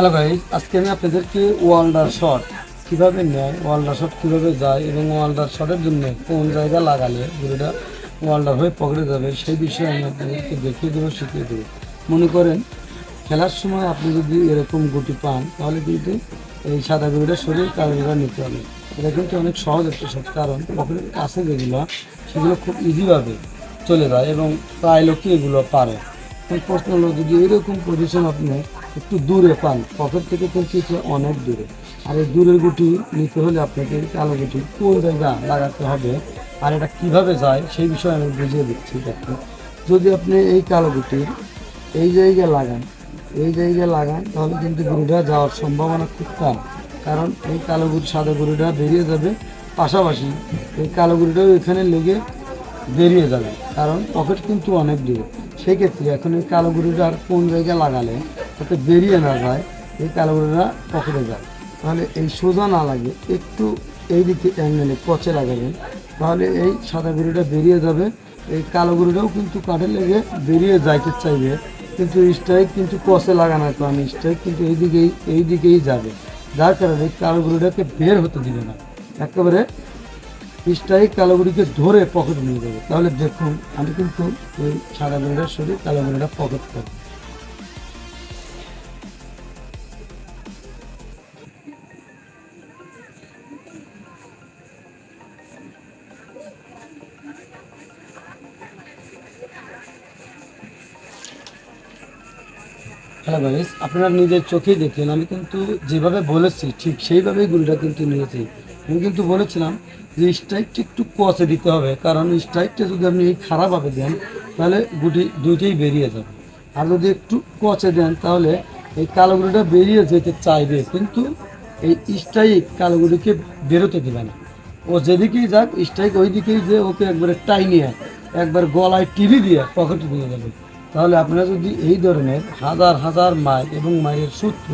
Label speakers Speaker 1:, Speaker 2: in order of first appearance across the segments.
Speaker 1: Hello guys আজকে আমি আপনাদেরকে ওয়ালডার শট কীভাবে নেয় ওয়ালডার শট কীভাবে যায় এবং ওয়ালডার শটের জন্য কোন জায়গা লাগালে গরুটা ওয়ালডার হয়ে পকড়ে যাবে, সেই বিষয়ে আমি আপনাদেরকে দেখিয়ে দেবো, শিখিয়ে দেবো। মনে করেন, খেলার সময় আপনি যদি এরকম গুটি পান, তাহলে কিন্তু এই সাদা গরুটা শরীর কারণটা নিতে হবে। এটা কিন্তু অনেক সহজ একটা শট কারণ পকেটের কাছে যেগুলো, সেগুলো খুব ইজিভাবে চলে যায় এবং প্রায় লোকই এগুলো পারে। প্রশ্ন হলো, যদি এরকম পজিশন আপনি একটু দূরে পান। পকেট থেকে কিন্তু অনেক দূরে। আর এই দূরের গুটি নিতে হলে আপনাকে কালো গুটি কোন জায়গা লাগাতে হবে আর এটা কীভাবে যায় সেই বিষয়ে আমি বুঝিয়ে দিচ্ছি দেখতে যদি আপনি এই কালো গুটির এই জায়গায় লাগান, এই জায়গায় লাগান, তাহলে কিন্তু গরুটা যাওয়ার সম্ভাবনা খুব কম। কারণ এই কালো গরু সাদা গরুটা বেরিয়ে যাবে পাশাপাশি এই কালো গরুটাও এখানে লেগে বেরিয়ে যাবে। কারণ পকেট কিন্তু অনেক দূরে। সেক্ষেত্রে এখন এই কালো গরুটা আর কোন জায়গায় লাগালে যাতে বেরিয়ে না যায়, এই গরুটা পকেটে যায়। তাহলে এই সোজা না লাগে, একটু এই দিকে অ্যাঙ্গেলে পচে লাগাবেন। তাহলে এই সাদা গরুটা বেরিয়ে যাবে। এই কালো গরুটাও কিন্তু কাঠে লেগে বেরিয়ে যাইতে চাইবে? কিন্তু স্ট্রাইক কিন্তু কষে লাগানোর কারণে স্ট্রাইক কিন্তু এই দিকেই এই দিকেই যাবে। যার কারণে কালো গরুটাকে বের হতে দিবে না। একেবারে স্ট্রাইক কালো কালোগুড়িকে ধরে পকেট নিয়ে যাবে। তাহলে দেখুন, আমি কিন্তু এই সাদা গরুটার শরীর কালো গরুটা পকেট করব। হ্যালো গাইস আপনারা নিজের চোখেই দেখলেন। আমি কিন্তু যেভাবে বলেছি, ঠিক সেইভাবেই গুলিটা কিন্তু নিয়েছি। আমি কিন্তু বলেছিলাম যে স্ট্রাইকটা একটু কচে দিতে হবে, কারণ স্ট্রাইকটা যদি আপনি খারাপভাবে দেন, তাহলে গুটি দুইটাই বেরিয়ে যাবে। আর যদি একটু কচে দেন, তাহলে এই কালো গুলিটা বেরিয়ে যেতে চাইবে, কিন্তু এই স্ট্রাইক কালো গুলিকে বেরোতে দেবে না। ও যেদিকেই যাক স্ট্রাইক ওই দিকেই যে ওকে একবারে টাইনিয়ে, একবার গলায় টিভি দিয়ে পকেটে দিয়ে যাবে। তাহলে আপনারা যদি এই ধরনের হাজার হাজার মাইল এবং মাইলের সূত্র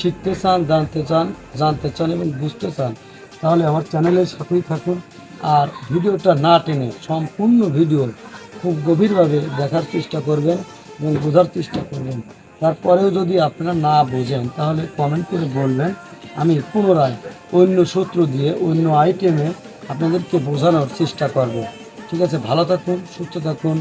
Speaker 1: শিখতে চান, জানতে চান জানতে চান এবং বুঝতে চান, তাহলে আমার চ্যানেলের সাথেই থাকুন। আর ভিডিওটা না টেনে সম্পূর্ণ ভিডিও খুব গভীরভাবে দেখার চেষ্টা করবেন এবং বোঝার চেষ্টা করবেন। তারপরেও যদি আপনারা না বোঝেন, তাহলে কমেন্ট করে বলবেন। আমি পুনরায় অন্য সূত্র দিয়ে, অন্য আইটেমে আপনাদেরকে বোঝানোর চেষ্টা করব। ঠিক আছে, ভালো থাকুন, সুস্থ থাকুন।